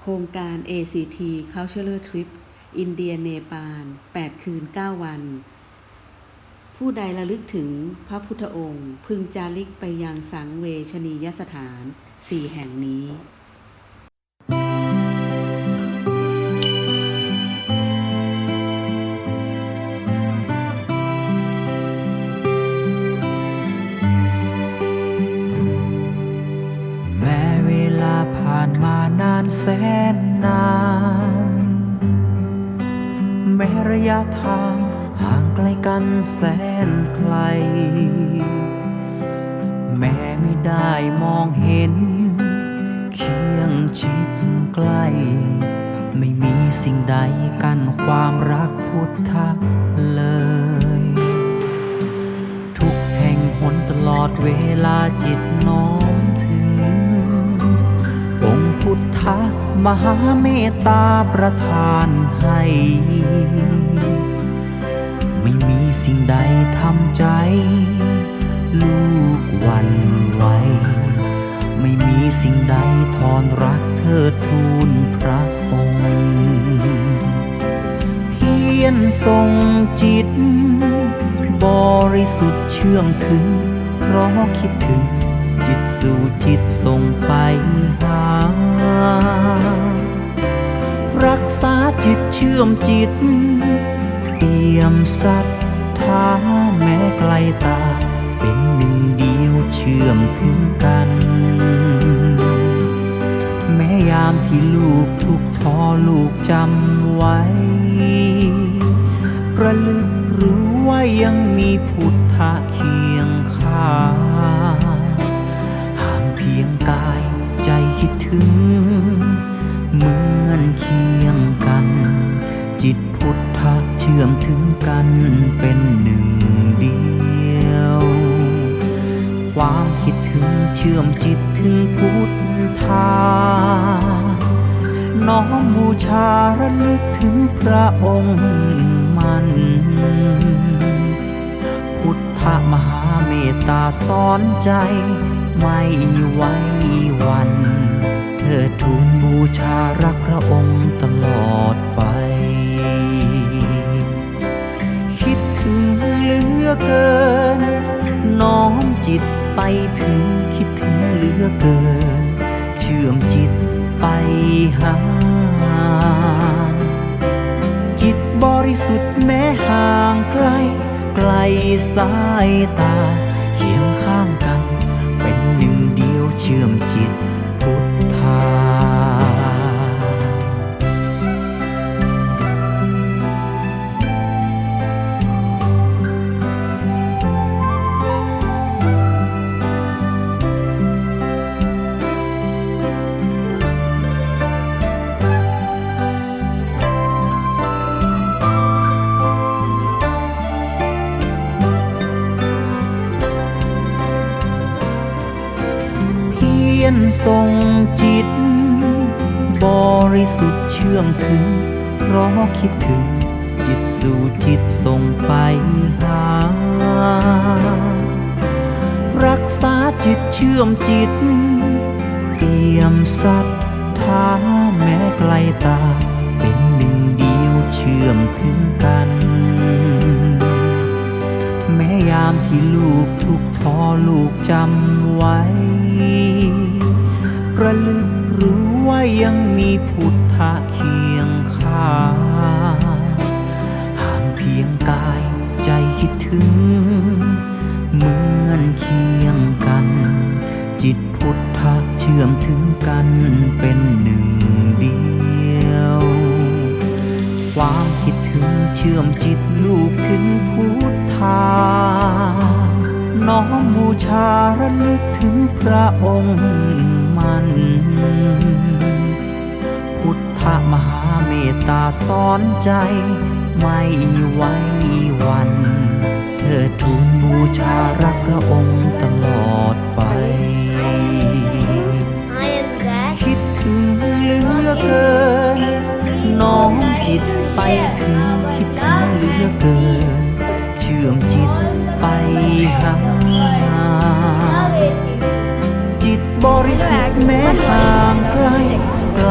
โครงการ ACT Cultural Trip อินเดียเนปาล 8 คืน 9 วัน ผู้ใดระลึกถึงพระพุทธองค์ พึงจาริกไปยังสังเวชนียสถานสี่แห่งนี้ แสนนาน แม้ระยะทางห่างไกลกันแสนไกล แม้ไม่ได้มองเห็น เคียงชิดใกล้ ไม่มีสิ่งใดกันความรักพุทธะเลย ทุกแห่งหนตลอดเวลาจิตน้อม ทธมหาเมตตาประทานให้ ไม่มีสิ่งใดทำใจ ลูกหวันไหวไม่มีสิ่งใดทอนรักเธอทูลพระองค์เพียรทรงจิต บริสุทธิ์เชื่อมถึงเพราะคิดถึง สู่จิตส่งไปหา รักษาจิตเชื่อมจิตเปี่ยมศรัทธาแม้ไกลตา เป็นหนึ่งเดียวเชื่อมถึงกัน แม้ยามที่ลูกทุกท้อลูกจำไว้ ระลึกรู้ว่ายังมีพุทธะ กันเป็นหนึ่งเดียว ความคิดถึงเชื่อมจิตถึงพุทธา น้อมบูชาระลึกถึงพระองค์มัน พุทธมหาเมตตาสอนใจไม่ไว้วัน จิตไปถึงคิดถึงเหลือเกิน เชื่อมจิตไปหา จิตบริสุทธิ์แม้ห่างไกล ไกลสายตา เคียงข้างกัน เป็นหนึ่งเดียวเชื่อมจิต พียรทรงจิต บริสุทธิ์เชื่อมถึง เพราะคิดถึง จิตสู่จิตส่งไปหา รักษาจิตเชื่อมจิตเปี่ยมศรัทธาแม้ไกลตา เป็นหนึ่งเดียวเชื่อมถึงกัน แม้ยามที่ลูกทุกท้อลูกจำไว้ ระลึกรู้ว่ายังมีพุทธะเคียงข้างห่างเพียงกายใจคิดถึง เหมือนเคียงกัน จิตพุทธะเชื่อมถึงกันเป็นหนึ่งเดียว ความคิดถึงเชื่อมจิตลูกถึงพุทธาน้อมบูชาระลึกถึงพระองค์ พุทธมหาเมตตาสอนใจ ไม่ไว้วัน เธอทูลบูชารักพระองค์ตลอดไป I am that คิดถึงเหลือเกิน น้อมจิตไปถึงคิดถึงเหลือเกิน เชื่อมจิตไปหา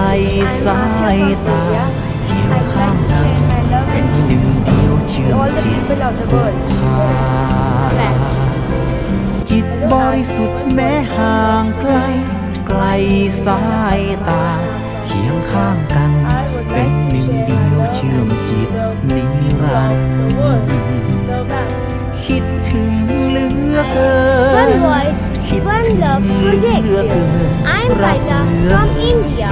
สุทธิ์แม้ห่างไกลไกไกลสายตาเคียงข้างกันเป็นหนึ่งเดียวเชื่อมจิต people of the พุท world. ธาจิตบริสุทธิ์แม้ห่างไกล ไกลสายตาเคียงข้างกัน เป็นหนึ่งเดียวเชื่อมจิตนิรันดร์คิดถึงเหลือเกิน One voice, คิดถึง love เห project. ลือเกิน I'm Raina from India.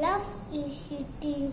Love is city.